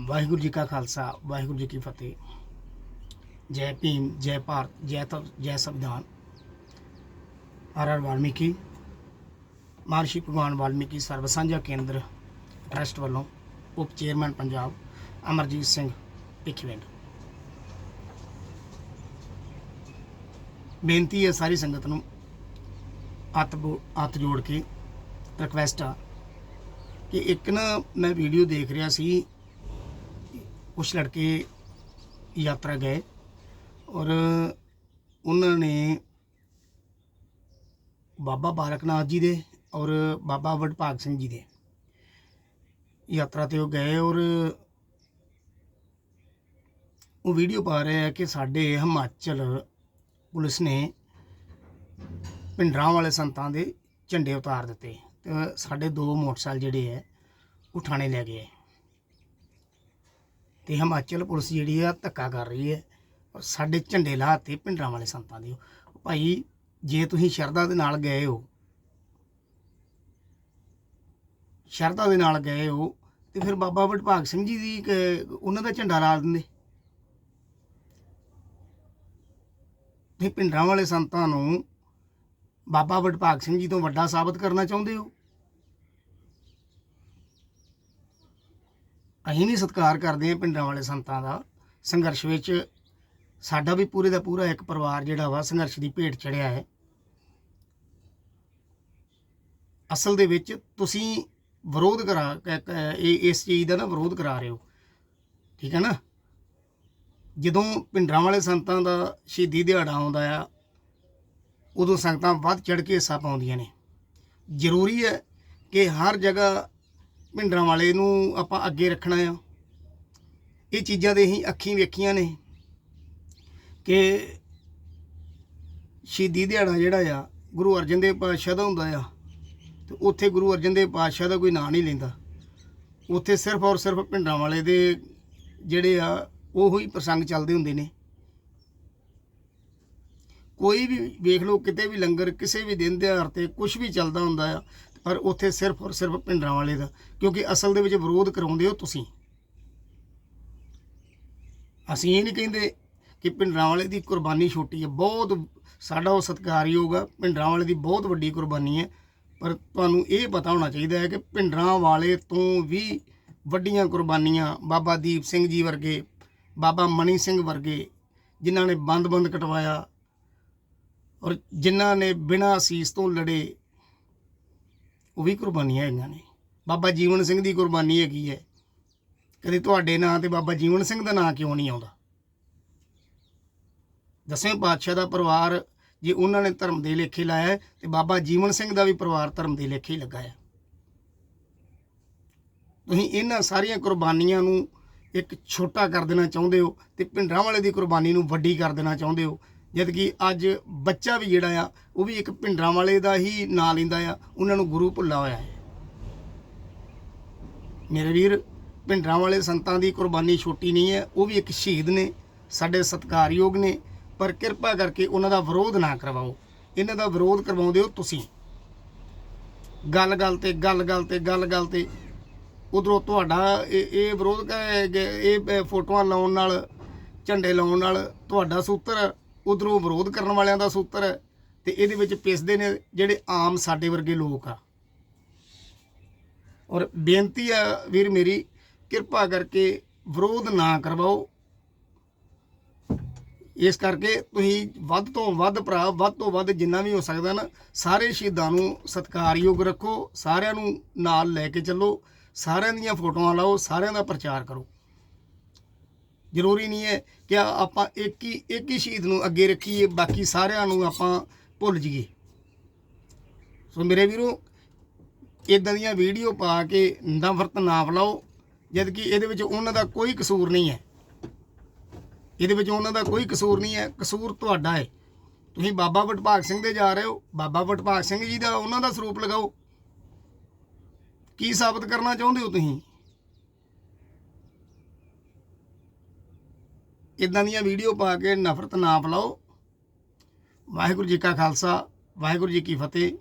ਵਾਹਿਗੁਰੂ ਜੀ ਕਾ ਖਾਲਸਾ, ਵਾਹਿਗੁਰੂ ਜੀ ਕੀ ਫਤਿਹ। ਜੈ ਭੀਮ, ਜੈ ਭਾਰਤ, ਜੈ ਤਪ ਜੈ ਸੰਵਿਧਾਨ। ਆਰ ਆਰ ਵਾਲਮੀਕੀ। ਮਹਰਸ਼ੀ ਭਗਵਾਨ ਵਾਲਮੀਕੀ ਸਰਵ ਸਾਂਝਾ ਕੇਂਦਰ ਟਰਸਟ ਵੱਲੋਂ ਉਪ ਚੇਅਰਮੈਨ ਪੰਜਾਬ ਅਮਰਜੀਤ ਸਿੰਘ ਭਿੱਖੀਵਿੰਡ। ਬੇਨਤੀ ਹੈ ਸਾਰੀ ਸੰਗਤ ਨੂੰ ਹੱਥ ਬੋ- ਹੱਥ ਜੋੜ ਕੇ ਰਿਕਵੈਸਟ ਆ ਕਿ ਇੱਕ ਨਾ ਮੈਂ ਵੀਡੀਓ ਦੇਖ ਰਿਹਾ ਸੀ ਕੁਝ ਲੜਕੇ ਯਾਤਰਾ ਗਏ ਔਰ ਉਹਨਾਂ ਨੇ ਬਾਬਾ ਬਾਲਕਨਾਥ ਜੀ ਦੇ ਔਰ ਬਾਬਾ ਵਡਭਾਗ ਸਿੰਘ ਜੀ ਦੇ ਯਾਤਰਾ ਤੇ ਉਹ ਗਏ ਔਰ ਉਹ ਵੀਡੀਓ ਪਾ ਰਿਹਾ ਆ ਕਿ ਸਾਡੇ ਹਿਮਾਚਲ ਪੁਲਿਸ ਨੇ ਪਿੰਡਰਾਂ ਵਾਲੇ ਸੰਤਾਂ ਦੇ ਝੰਡੇ ਉਤਾਰ ਦਿੱਤੇ ਤੇ ਸਾਡੇ ਦੋ ਮੋਟਰਸਾਈਕਲ ਜਿਹੜੇ ਹੈ, ਉਹ ਥਾਣੇ ਲੈ ਗਏ। ਤੇ ਹਿਮਾਚਲ ਪੁਲਿਸ ਜਿਹੜੀ ਆ ਧੱਕਾ ਕਰ ਰਹੀ ਹੈ ਔਰ ਸਾਡੇ ਝੰਡੇ ਲਾਤੇ ਪਿੰਡਰਾਂ ਵਾਲੇ ਸੰਤਾਂ ਦੇ। ਭਾਈ, ਜੇ ਤੁਸੀਂ ਸ਼ਰਧਾ ਦੇ ਨਾਲ ਗਏ ਹੋ, ਸ਼ਰਧਾ ਦੇ ਨਾਲ ਗਏ ਹੋ, ਤੇ ਫਿਰ ਬਾਬਾ ਵਡਭਾਗ ਸਿੰਘ ਜੀ ਦੀ ਇੱਕ- ਉਹਨਾਂ ਦਾ ਝੰਡਾ ਲਾ ਦਿੰਦੇ। ਤੇ ਪਿੰਡਰਾਂ ਵਾਲੇ ਸੰਤਾਂ ਨੂੰ ਬਾਬਾ ਵਡਭਾਗ ਸਿੰਘ ਜੀ ਤੋਂ ਵੱਡਾ ਸਾਬਤ ਕਰਨਾ ਚਾਹੁੰਦੇ ਹੋ? ਅਸੀਂ ਵੀ ਸਤਿਕਾਰ ਕਰਦੇ ਹਾਂ ਪਿੰਡਾਂ ਵਾਲੇ ਸੰਤਾਂ ਦਾ। ਸੰਘਰਸ਼ ਵਿੱਚ ਸਾਡਾ ਵੀ ਪੂਰੇ ਦਾ ਪੂਰਾ ਇੱਕ ਪਰਿਵਾਰ ਜਿਹੜਾ ਵਾ ਸੰਘਰਸ਼ ਦੀ ਭੇਟ ਚੜਿਆ ਹੈ। ਅਸਲ ਦੇ ਵਿੱਚ ਤੁਸੀਂ ਵਿਰੋਧ ਕਰਾ ਕ- ਕ- ਇਹ ਇਸ ਚੀਜ਼ ਦਾ ਨਾ ਵਿਰੋਧ ਕਰਾ ਰਹੇ ਹੋ। ਠੀਕ ਹੈ ਨਾ? ਜਦੋਂ ਪਿੰਡਰਾਂ ਵਾਲੇ ਸੰਤਾਂ ਦਾ ਸ਼ਹੀਦੀ ਦਿਹਾੜਾ ਆਉਂਦਾ ਆ, ਉਦੋਂ ਸੰਗਤਾਂ ਵੱਧ ਚੜ ਕੇ ਹਿੱਸਾ ਪਾਉਂਦੀਆਂ ਨੇ। ਜ਼ਰੂਰੀ ਹੈ ਕਿ ਹਰ ਜਗ੍ਹਾ ਭਿੰਡਰਾਂ ਵਾਲੇ ਨੂੰ ਆਪਾਂ ਅੱਗੇ ਰੱਖਣਾ ਆ। ਇਹ ਚੀਜ਼ਾਂ ਦੇ ਅਸੀਂ ਅੱਖੀਂ ਵੇਖੀਆਂ ਨੇ ਕਿ ਸ਼ਹੀਦੀ ਦਿਹਾੜਾ ਜਿਹੜਾ ਆ, ਗੁਰੂ ਅਰਜਨ ਦੇਵ ਪਾਤਸ਼ਾਹ ਦਾ ਹੁੰਦਾ ਆ। ਤੇ ਉੱਥੇ ਗੁਰੂ ਅਰਜਨ ਦੇਵ ਪਾਤਸ਼ਾਹ ਦਾ ਕੋਈ ਨਾਂ ਨਹੀਂ ਲੈਂਦਾ। ਉੱਥੇ ਸਿਰਫ ਔਰ ਸਿਰਫ ਭਿੰਡਰਾਂ ਵਾਲੇ ਦੇ ਜਿਹੜੇ ਆ, ਉਹੋ ਹੀ ਪ੍ਰਸੰਗ ਚੱਲਦੇ ਹੁੰਦੇ ਨੇ। ਕੋਈ ਵੀ ਵੇਖ ਲਓ, ਕਿਤੇ ਵੀ ਲੰਗਰ, ਕਿਸੇ ਵੀ ਦਿਨ ਦਿਹਾੜ ਤੇ ਕੁਝ ਵੀ ਚੱਲਦਾ ਹੁੰਦਾ ਆ ਪਰ ਉੱਥੇ ਸਿਰਫ ਔਰ ਸਿਰਫ ਭਿੰਡਰਾਂ ਵਾਲੇ ਦਾ, ਕਿਉਂਕਿ ਅਸਲ ਦੇ ਵਿੱਚ ਵਿਰੋਧ ਕਰਾਉਂਦੇ ਹੋ ਤੁਸੀਂ। ਅਸੀਂ ਇਹ ਨਹੀਂ ਕਹਿੰਦੇ ਕਿ ਭਿੰਡਰਾਂ ਵਾਲੇ ਦੀ ਕੁਰਬਾਨੀ ਛੋਟੀ ਹੈ, ਬਹੁਤ ਸਾਡਾ ਉਹ ਸਤਿਕਾਰਯੋਗ ਆ ਭਿੰਡਰਾਂ ਵਾਲੇ ਦੀ ਬਹੁਤ ਵੱਡੀ ਕੁਰਬਾਨੀ ਹੈ, ਪਰ ਤੁਹਾਨੂੰ ਇਹ ਪਤਾ ਹੋਣਾ ਚਾਹੀਦਾ ਹੈ ਕਿ ਭਿੰਡਰਾਂ ਵਾਲੇ ਤੋਂ ਵੀ ਵੱਡੀਆਂ ਕੁਰਬਾਨੀਆਂ ਬਾਬਾ ਦੀਪ ਸਿੰਘ ਜੀ ਵਰਗੇ, ਬਾਬਾ ਮਣੀ ਸਿੰਘ ਵਰਗੇ, ਜਿਨ੍ਹਾਂ ਨੇ ਬੰਦ-ਬੰਦ ਕਟਵਾਇਆ ਔਰ ਜਿਨ੍ਹਾਂ ਨੇ ਬਿਨਾਂ ਅਸੀਸ ਤੋਂ ਲੜੇ ਉਹ ਵੀ ਕੁਰਬਾਨੀਆਂ ਹੈਗੀਆਂ ਨੇ। ਬਾਬਾ ਜੀਵਨ ਸਿੰਘ ਦੀ ਕੁਰਬਾਨੀ ਹੈਗੀ ਹੈ। ਕਦੇ ਤੁਹਾਡੇ ਨਾਂ ਤੇ ਬਾਬਾ ਜੀਵਨ ਸਿੰਘ ਦਾ ਨਾਂ ਕਿਉਂ ਨਹੀਂ ਆਉਂਦਾ? ਦਸਵੇਂ ਪਾਤਸ਼ਾਹ ਦਾ ਪਰਿਵਾਰ ਜੇ ਉਹਨਾਂ ਨੇ ਧਰਮ ਦੇ ਲੇਖੇ ਲਾਇਆ ਹੈ, ਤੇ ਬਾਬਾ ਜੀਵਨ ਸਿੰਘ ਦਾ ਵੀ ਪਰਿਵਾਰ ਧਰਮ ਦੇ ਲੇਖੇ ਹੀ ਲੱਗਾ ਹੈ। ਤੁਸੀਂ ਇਹਨਾਂ ਸਾਰੀਆਂ ਕੁਰਬਾਨੀਆਂ ਨੂੰ ਇੱਕ ਛੋਟਾ ਕਰ ਦੇਣਾ ਚਾਹੁੰਦੇ ਹੋ ਤੇ ਭਿੰਡਰਾਂ ਵਾਲੇ ਦੀ ਕੁਰਬਾਨੀ ਨੂੰ ਵੱਡੀ ਕਰ ਦੇਣਾ ਚਾਹੁੰਦੇ ਹੋ ਜਦ ਕਿ ਅੱਜ ਬੱਚਾ ਵੀ ਜਿਹੜਾ ਆ, ਉਹ ਵੀ ਇੱਕ ਭਿੰਡਰਾਂ ਵਾਲੇ ਦਾ ਹੀ ਨਾਂ ਲੈਂਦਾ ਆ, ਉਹਨਾਂ ਨੂੰ ਗੁਰੂ ਭੁੱਲਾ ਹੋਇਆ ਹੈ। ਮੇਰੇ ਵੀਰ, ਭਿੰਡਰਾਂ ਵਾਲੇ ਸੰਤਾਂ ਦੀ ਕੁਰਬਾਨੀ ਛੋਟੀ ਨਹੀਂ ਹੈ, ਉਹ ਵੀ ਇੱਕ ਸ਼ਹੀਦ ਨੇ, ਸਾਡੇ ਸਤਿਕਾਰਯੋਗ ਨੇ, ਪਰ ਕਿਰਪਾ ਕਰਕੇ ਉਹਨਾਂ ਦਾ ਵਿਰੋਧ ਨਾ ਕਰਵਾਓ। ਇਹਨਾਂ ਦਾ ਵਿਰੋਧ ਕਰਵਾਉਂਦੇ ਹੋ ਤੁਸੀਂ। ਗੱਲ ਗੱਲ ਤੇ ਗੱਲ ਗੱਲ ਤੇ ਗੱਲ ਗੱਲ ਤੇ, ਉਧਰੋਂ ਤੁਹਾਡਾ ਇਹ ਇਹ ਵਿਰੋਧ ਇਹ ਫੋਟੋਆਂ ਲਾਉਣ ਨਾਲ, ਝੰਡੇ ਲਾਉਣ ਨਾਲ ਤੁਹਾਡਾ ਸੂਤਰ ਉਧਰੋਂ ਵਿਰੋਧ ਕਰਨ ਵਾਲਿਆਂ ਦਾ ਸੂਤਰ ਹੈ ਤੇ ਇਹਦੇ ਵਿੱਚ ਪਿਸਦੇ ਨੇ ਜਿਹੜੇ ਆਮ ਸਾਡੇ ਵਰਗੇ ਲੋਕ ਆ। ਔਰ ਬੇਨਤੀ ਆ ਵੀਰ ਮੇਰੀ, ਕਿਰਪਾ ਕਰਕੇ ਵਿਰੋਧ ਨਾ ਕਰਵਾਓ। ਇਸ ਕਰਕੇ ਤੁਸੀਂ ਵੱਧ ਤੋਂ ਵੱਧ ਭਰਾ, ਵੱਧ ਤੋਂ ਵੱਧ ਜਿੰਨਾ ਵੀ ਹੋ ਸਕਦਾ ਨਾ, ਸਾਰੇ ਸ਼ਹੀਦਾਂ ਨੂੰ ਸਤਿਕਾਰਯੋਗ ਰੱਖੋ, ਸਾਰਿਆਂ ਨੂੰ ਨਾਲ ਲੈ ਕੇ ਚੱਲੋ, ਸਾਰਿਆਂ ਦੀਆਂ ਫੋਟੋਆਂ ਲਾਓ, ਸਾਰਿਆਂ ਦਾ ਪ੍ਰਚਾਰ ਕਰੋ। ਜ਼ਰੂਰੀ ਨਹੀਂ ਹੈ ਕਿ ਆਪਾਂ ਇੱਕ ਹੀ ਇੱਕ ਹੀ ਸ਼ਹੀਦ ਨੂੰ ਅੱਗੇ ਰੱਖੀਏ, ਬਾਕੀ ਸਾਰਿਆਂ ਨੂੰ ਆਪਾਂ ਭੁੱਲ ਜਾਈਏ। ਸੋ ਮੇਰੇ ਵੀਰੋ ਇਦਾਂ ਦੀਆਂ ਵੀਡੀਓ ਪਾ ਕੇ ਨਫ਼ਰਤ ਨਾ ਫਲਾਓ ਜਦ ਕਿ ਇਹਦੇ ਵਿੱਚ ਉਹਨਾਂ ਦਾ ਕੋਈ ਕਸੂਰ ਨਹੀਂ ਹੈ। ਇਹਦੇ ਵਿੱਚ ਉਹਨਾਂ ਦਾ ਕੋਈ ਕਸੂਰ ਨਹੀਂ ਹੈ। ਕਸੂਰ ਤੁਹਾਡਾ ਹੈ। ਤੁਸੀਂ ਬਾਬਾ ਵਟਭਾਗ ਸਿੰਘ ਦੇ ਜਾ ਰਹੇ ਹੋ। ਬਾਬਾ ਵਟਭਾਗ ਸਿੰਘ ਜੀ ਦਾ ਉਹਨਾਂ ਦਾ ਸਰੂਪ ਲਗਾਓ। ਕੀ ਸਾਬਤ ਕਰਨਾ ਚਾਹੁੰਦੇ ਹੋ ਤੁਸੀਂ? ਇਦਾਂ ਦੀਆਂ ਵੀਡੀਓ ਪਾ ਕੇ ਨਫ਼ਰਤ ਨਾ ਫੈਲਾਓ? ਵਾਹਿਗੁਰੂ ਜੀ ਕਾ ਖਾਲਸਾ, ਵਾਹਿਗੁਰੂ ਜੀ ਕੀ ਫਤਿਹ।